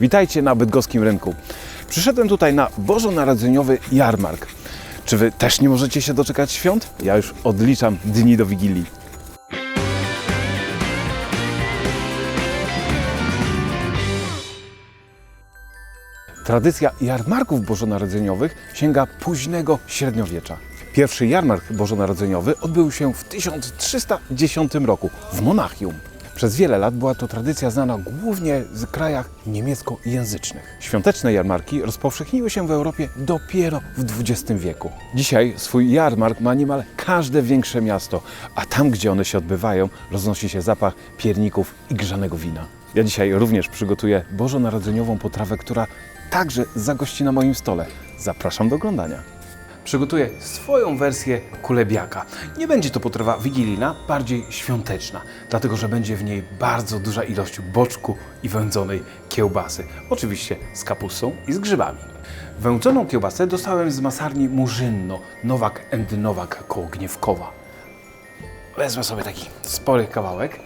Witajcie na bydgoskim rynku. Przyszedłem tutaj na bożonarodzeniowy jarmark. Czy wy też nie możecie się doczekać świąt? Ja już odliczam dni do Wigilii. Tradycja jarmarków bożonarodzeniowych sięga późnego średniowiecza. Pierwszy jarmark bożonarodzeniowy odbył się w 1310 roku w Monachium. Przez wiele lat była to tradycja znana głównie w krajach niemieckojęzycznych. Świąteczne jarmarki rozpowszechniły się w Europie dopiero w XX wieku. Dzisiaj swój jarmark ma niemal każde większe miasto, a tam, gdzie one się odbywają, roznosi się zapach pierników i grzanego wina. Ja dzisiaj również przygotuję bożonarodzeniową potrawę, która także zagości na moim stole. Zapraszam do oglądania. Przygotuję swoją wersję kulebiaka. Nie będzie to potrawa wigilijna, bardziej świąteczna, dlatego że będzie w niej bardzo duża ilość boczku i wędzonej kiełbasy. Oczywiście z kapustą i z grzybami. Wędzoną kiełbasę dostałem z masarni Murzynno, Nowak and Nowak koło Gniewkowa. Wezmę sobie taki spory kawałek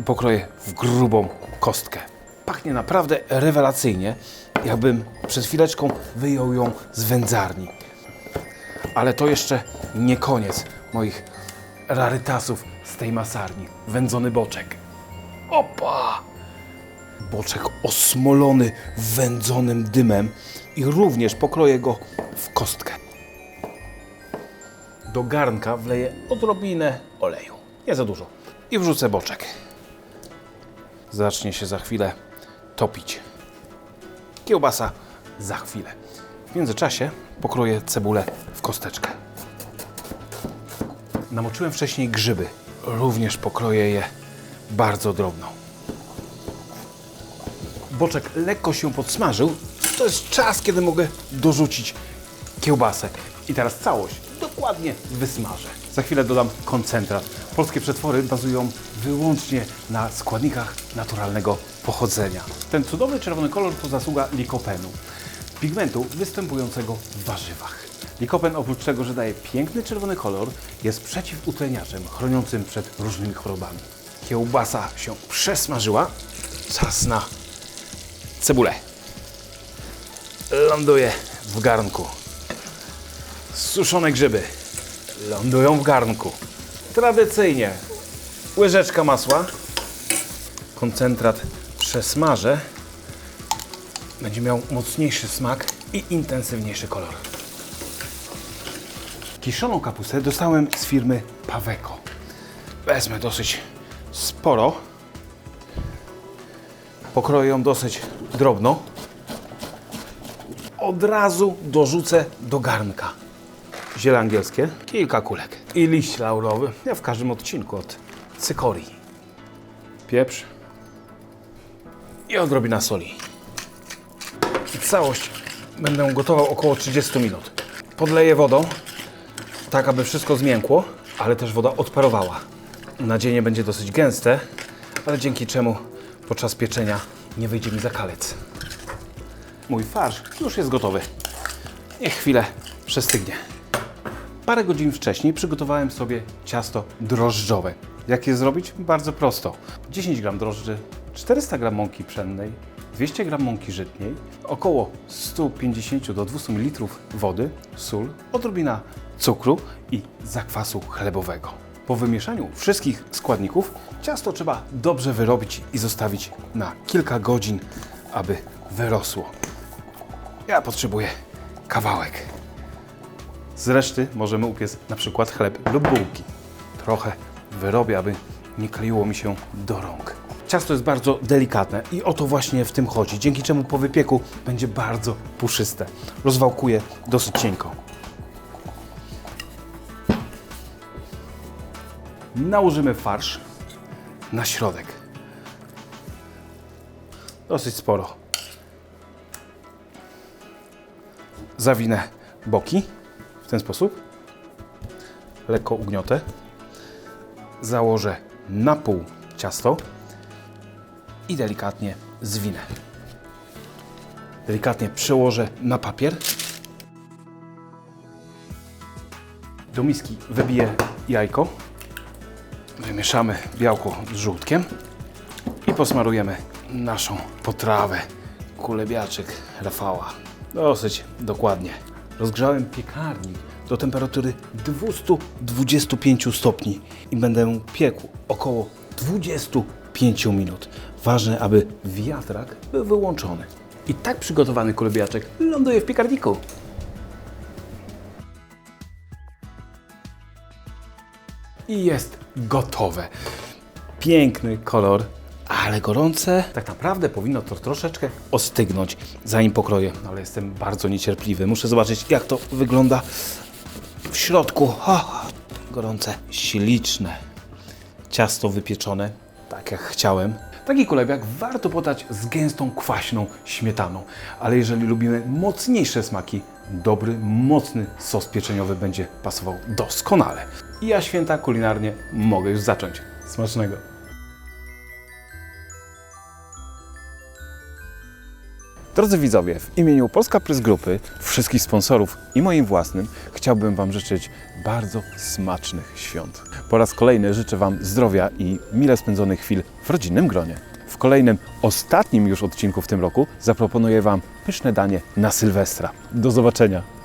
i pokroję w grubą kostkę. Pachnie naprawdę rewelacyjnie, jakbym przed chwileczką wyjął ją z wędzarni. Ale to jeszcze nie koniec moich rarytasów z tej masarni. Wędzony boczek. Opa! Boczek osmolony wędzonym dymem i również pokroję go w kostkę. Do garnka wleję odrobinę oleju. Nie za dużo. I wrzucę boczek zacznie się za chwilę topić. Kiełbasa za chwilę. W międzyczasie pokroję cebulę w kosteczkę. Namoczyłem wcześniej grzyby. Również pokroję je bardzo drobno. Boczek lekko się podsmażył. To jest czas, kiedy mogę dorzucić kiełbasę. I teraz całość dokładnie wysmażę. Za chwilę dodam koncentrat. Polskie przetwory bazują wyłącznie na składnikach naturalnego pochodzenia. Ten cudowny czerwony kolor to zasługa likopenu, pigmentu występującego w warzywach. Likopen oprócz tego, że daje piękny czerwony kolor, jest przeciwutleniaczem chroniącym przed różnymi chorobami. Kiełbasa się przesmażyła. Czas na cebulę. Ląduje w garnku. Suszone grzyby lądują w garnku. Tradycyjnie łyżeczka masła, koncentrat przesmażę. Będzie miał mocniejszy smak i intensywniejszy kolor. Kiszoną kapustę dostałem z firmy Paweko. Wezmę dosyć sporo. Pokroję ją dosyć drobno. Od razu dorzucę do garnka ziele angielskie, kilka kulek i liść laurowy. Ja w każdym odcinku od cykorii. Pieprz i odrobina soli. I całość będę gotował około 30 minut. Podleję wodą, tak aby wszystko zmiękło, ale też woda odparowała. Nadzienie będzie dosyć gęste, ale dzięki czemu podczas pieczenia nie wyjdzie mi zakalec. Mój farsz już jest gotowy. Niech chwilę przestygnie. Parę godzin wcześniej przygotowałem sobie ciasto drożdżowe. Jak je zrobić? Bardzo prosto. 10 g drożdży, 400 g mąki pszennej, 200 g mąki żytniej, około 150 do 200 ml wody, sól, odrobina cukru i zakwasu chlebowego. Po wymieszaniu wszystkich składników ciasto trzeba dobrze wyrobić i zostawić na kilka godzin, aby wyrosło. Ja potrzebuję kawałek. Z reszty możemy upiec na przykład chleb lub bułki. Trochę wyrobię, aby nie kleiło mi się do rąk. Ciasto jest bardzo delikatne i o to właśnie w tym chodzi, dzięki czemu po wypieku będzie bardzo puszyste. Rozwałkuję dosyć cienko. Nałożymy farsz na środek. Dosyć sporo. Zawinę boki w ten sposób. Lekko ugniotę. Założę na pół ciasto i delikatnie zwinę. Delikatnie przełożę na papier. Do miski wybiję jajko. Wymieszamy białko z żółtkiem i posmarujemy naszą potrawę. Kulebiaczek Rafała. Dosyć dokładnie. Rozgrzałem piekarnik do temperatury 225 stopni i będę piekł około 25 minut. Ważne, aby wiatrak był wyłączony. I tak przygotowany kulebiaczek ląduje w piekarniku. I jest gotowe. Piękny kolor, ale gorące. Tak naprawdę powinno to troszeczkę ostygnąć, zanim pokroję. Ale jestem bardzo niecierpliwy. Muszę zobaczyć, jak to wygląda w środku. Gorące, śliczne. Ciasto wypieczone, tak jak chciałem. Taki kulebiak warto podać z gęstą, kwaśną śmietaną. Ale jeżeli lubimy mocniejsze smaki, dobry, mocny sos pieczeniowy będzie pasował doskonale. I ja święta kulinarnie mogę już zacząć. Smacznego! Drodzy widzowie, w imieniu Polska Press Grupy, wszystkich sponsorów i moim własnym chciałbym Wam życzyć bardzo smacznych świąt. Po raz kolejny życzę Wam zdrowia i mile spędzonych chwil w rodzinnym gronie. W kolejnym, ostatnim już odcinku w tym roku zaproponuję Wam pyszne danie na Sylwestra. Do zobaczenia!